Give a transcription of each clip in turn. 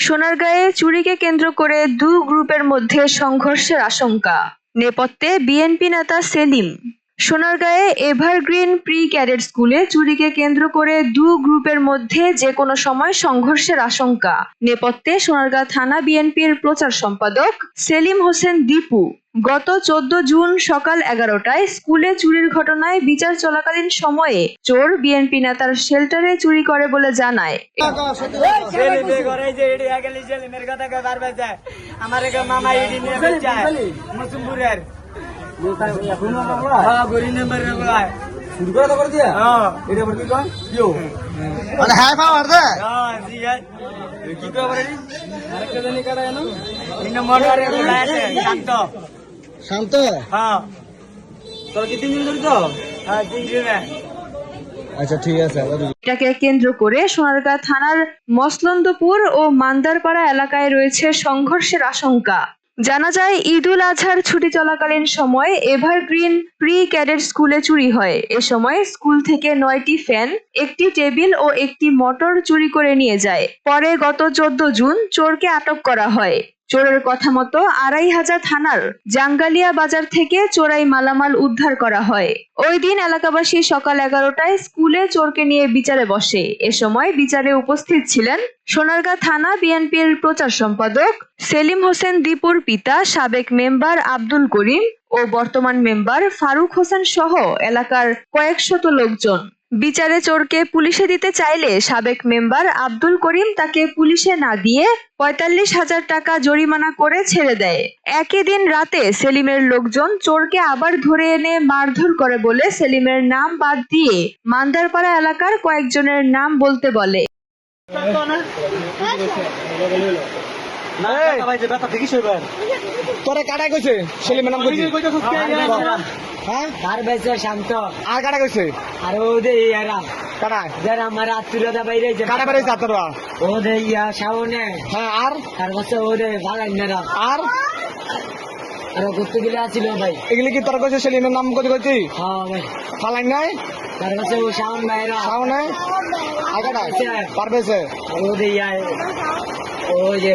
সোনারগাঁয়ে চুরিকে কেন্দ্র করে দু গ্রুপের মধ্যে সংঘর্ষের আশঙ্কা। নেপথ্যে বিএনপি নেতা সেলিম। সোনারগাঁয়ে এভারগ্রিন প্রি ক্যাডেট স্কুলে চুরিকে কেন্দ্র করে দু গ্রুপের মধ্যে যে কোনো সময় সংঘর্ষের আশঙ্কা নেপথ্যে সোনারগাঁ থানা বিএনপির প্রচার সম্পাদক সেলিম হোসেন দীপু গত চোদ্দ জুন সকাল এগারোটায় স্কুলে চুরির ঘটনায় বিচার চলাকালীন সময়ে চোর বিএনপি নেতার শেল্টারে চুরি করে বলে জানায় আমার মামা শান্ত? আচ্ছা এটাকে কেন্দ্র করে সোনারগাঁ থানার মসলন্দপুর ও মান্দারপাড়া এলাকায় রয়েছে সংঘর্ষের আশঙ্কা। জানা যায়, ঈদুল আজহার ছুটি চলাকালীন সময় এভারগ্রিন প্রি ক্যাডেট স্কুলে চুরি হয়। এ সময় স্কুল থেকে নয়টি ফ্যান, একটি টেবিল ও একটি মোটর চুরি করে নিয়ে যায়। পরে গত চোদ্দ জুন চোরকে আটক করা হয়। চোরের কথা মতো আড়াই হাজার থানার জাঙ্গালিয়া বাজার থেকে চোরাই মালামাল উদ্ধার করা হয়। ওই দিন এলাকাবাসী সকাল এগারোটায় স্কুলে চোরকে নিয়ে বিচারে বসে। এ সময় বিচারে উপস্থিত ছিলেন সোনারগাঁ থানা বিএনপির প্রচার সম্পাদক সেলিম হোসেন দীপুর পিতা, সাবেক মেম্বার আব্দুল করিম ও বর্তমান মেম্বার ফারুক হোসেন সহ এলাকার কয়েকশত লোকজন। বিচারে চোরকে পুলিশে দিতে চাইলে সাবেক মেম্বার আব্দুল করিম তাকে পুলিশে না দিয়ে পঁয়তাল্লিশ হাজার টাকা জরিমানা করে ছেড়ে দেয় একই দিন রাতে সেলিমের লোকজন চোরকে আবার ধরে এনে মারধর করে বলে সেলিমের নাম বাদ দিয়ে মান্দারপাড়া এলাকার কয়েকজনের নাম বলতে বলে তোরে কাটাই কইছে সেলিমের নাম কইছে হ্যাঁ? বেচে শান্ত। আর কাটা কইছে? আর ওদের ইয়ারা কাটা যারা আমার আত্মীয়তা বাইরে কাটা বেরিয়েছে আতরবা ওদের ইয়া শাওনে। হ্যাঁ আর? ভাগাইনারা আর? আর গেলে আছিল ভাই। এগুলি কি তোর কইছে সেলিমের নাম কইতে কইছি হ্যাঁ ভাই। ফালাই নাই? তার কাছে ও শাওন ভাইরা সামনে আর কাটা পারবেছে আর ওদের ইয়া ওই যে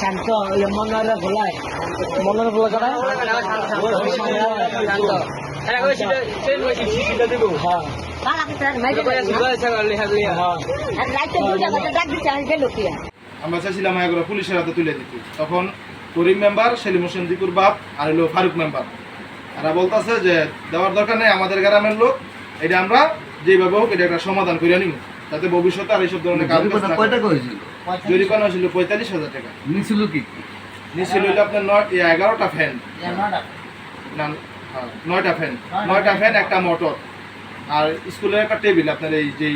শান্ত মনারে ভোলায় মনে কাটা হ্যাঁ আমরা চাইছিলাম এগুলো পুলিশের হাতে তুলে দিতে। তখন করিম মেম্বার সেলিম হোসেন জিকুর বাপ আর হলো ফারুক মেম্বার। এরা বলতেছে যে দেওয়ার দরকার নেই আমাদের গ্রামের লোক এটা আমরা যেভাবে হোক এটা একটা সমাধান করে নিব যাতে ভবিষ্যতে আর এইসব ধরনের কাজ কয়টা করেছিল? জরিমানা হয়েছিল পঁয়তাল্লিশ হাজার টাকা। নিছিল কি? হইল আপনার নয় এগারোটা ফ্যান না নয়টা ফ্যান নয়টা ফ্যান একটা মোটর আর স্কুলের একটা টেবিল আপনার এই যে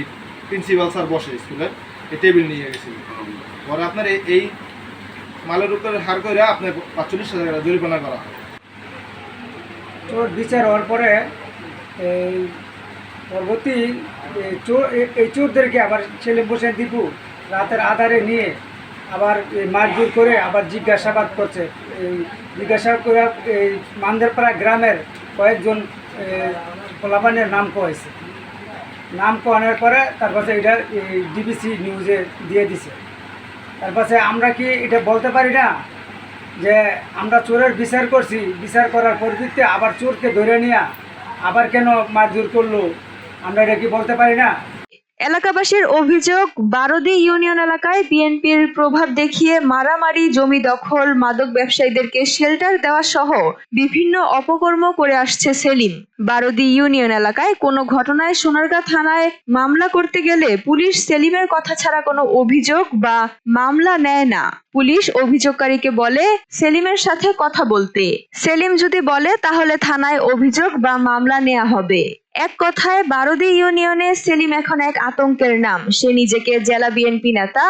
প্রিন্সিপাল স্যার বসে স্কুলের এই টেবিল নিয়ে গেছিল। পরে আপনার এই- এই মালের উপরে হার করে আপনার পাঁচচল্লিশ হাজার টাকা জরিমানা করা হয়। চোর বিচার হওয়ার পরে এই পরবর্তী এই চোর এই- এই চোরদেরকে আবার ছেলে বসে দীপু রাতের আধারে নিয়ে আবার মারধর করে আবার জিজ্ঞাসাবাদ করছে। এই জিজ্ঞাসা করে এই মান্দেরপাড়া গ্রামের কয়েকজন পোলাপানের নাম কয়েছে। নাম করানোর পরে তারপরে এটা ডিবিসি নিউজে দিয়ে দিছে। তারপরে আমরা কি এটা বলতে পারি না? যে আমরা চোরের বিচার করছি, বিচার করার পরিপ্রেক্ষিতে আবার চোরকে ধরে নিয়ে আবার কেন মারধর করল? আমরা এটা কি বলতে পারি না? এলাকাবাসীর অভিযোগ, বারদি ইউনিয়ন এলাকায় বিএনপির প্রভাব দেখিয়ে মারামারি, জমি দখল, মাদক ব্যবসায়ীদেরকে শেল্টার দেওয়া সহ বিভিন্ন অপকর্ম করে আসছে সেলিম। বারদি ইউনিয়ন এলাকায় কোনো ঘটনায় সোনারগাঁ থানায় মামলা করতে গেলে পুলিশ সেলিমের কথা ছাড়া কোনো অভিযোগ বা মামলা নেয় না। পুলিশ অভিযোগকারীকে বলে, সেলিমের সাথে কথা বলতে। সেলিম যদি বলে, তাহলে থানায় অভিযোগ বা মামলা নেওয়া হবে। এক কথায় বারদি ইউনিয়নে সেলিম এখন এক আতঙ্কের নাম। সে নিজেকে জেলা বিএনপি নেতা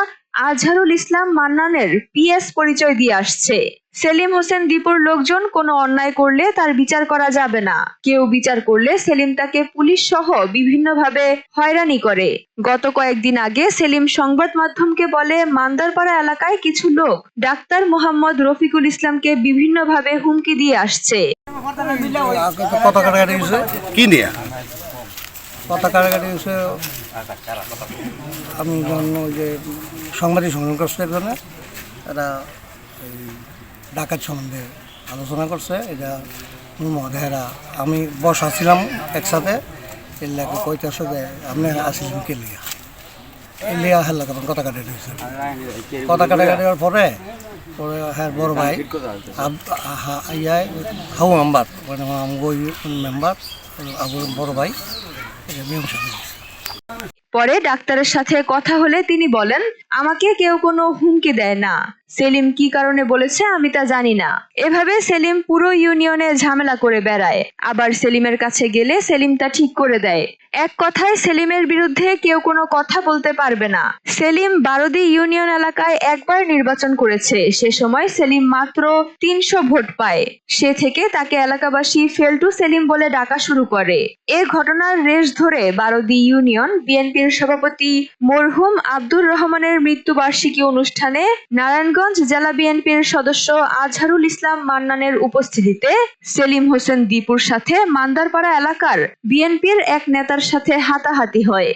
আজহারুল ইসলাম মান্নানের পিএস পরিচয় দিয়ে আসছে। সেলিম হোসেন দীপুর লোকজন কোনো অন্যায় করলে তার বিচার করা যাবে না। কেউ বিচার করলে সেলিম তাকে পুলিশ সহ বিভিন্নভাবে হয়রানি করে। গত কয়েকদিন আগে সেলিম সংবাদ মাধ্যমকে বলে, মান্দারপাড়া এলাকায় কিছু লোক ডাক্তার মোহাম্মদ রফিকুল ইসলামকে বিভিন্নভাবে হুমকি দিয়ে আসছে। কত কাটাকাটি গেছে আমি ওই যে সাংবাদিক সম্মেলন করছে এখানে এই ডাকাত সম্বন্ধে আলোচনা করছে, এটা মহোদয়েরা, আমি বসা ছিলাম একসাথে, এর লাগে কইতেছে যে আপনি আসছিলেন কে লিয়া? এই লিয়া হেলা তখন কথা কাটে দিয়েছে কথা কাটাকাটি হওয়ার পরে পরে হ্যাঁ বড় ভাই, আব- ইয়াই হাউ মেম্বার মানে আমগো মেম্বার আবুর বড় ভাই। biliyor musun? পরে ডাক্তারের সাথে কথা হলে তিনি বলেন, আমাকে কেউ কোনো হুমকি দেয় না। সেলিম কি কারণে বলেছে আমি তা জানি না। এভাবে সেলিম পুরো ইউনিয়নে ঝামেলা করে বেড়ায়। আবার সেলিমের কাছে গেলে সেলিম তা ঠিক করে দেয়। এক কথায়, সেলিমের বিরুদ্ধে কেউ কোনো কথা বলতে পারবে না। সেলিম বারোদি ইউনিয়ন এলাকায় একবার নির্বাচন করেছে। সে সময় সেলিম মাত্র তিনশো ভোট পায়। সে থেকে তাকে এলাকাবাসী ফেলটু সেলিম বলে ডাকা শুরু করে। এ ঘটনার রেশ ধরে বারোদি ইউনিয়ন বিএনপির সভাপতি মরহুম আব্দুর রহমানের মৃত্যুবার্ষিকী অনুষ্ঠানে নারায়ণগঞ্জ জেলা বিএনপির সদস্য আজহারুল ইসলাম মান্নানের উপস্থিতিতে সেলিম হোসেন দীপুর সাথে মান্দারপাড়া এলাকার বিএনপির এক নেতার সাথে হাতাহাতি হয়।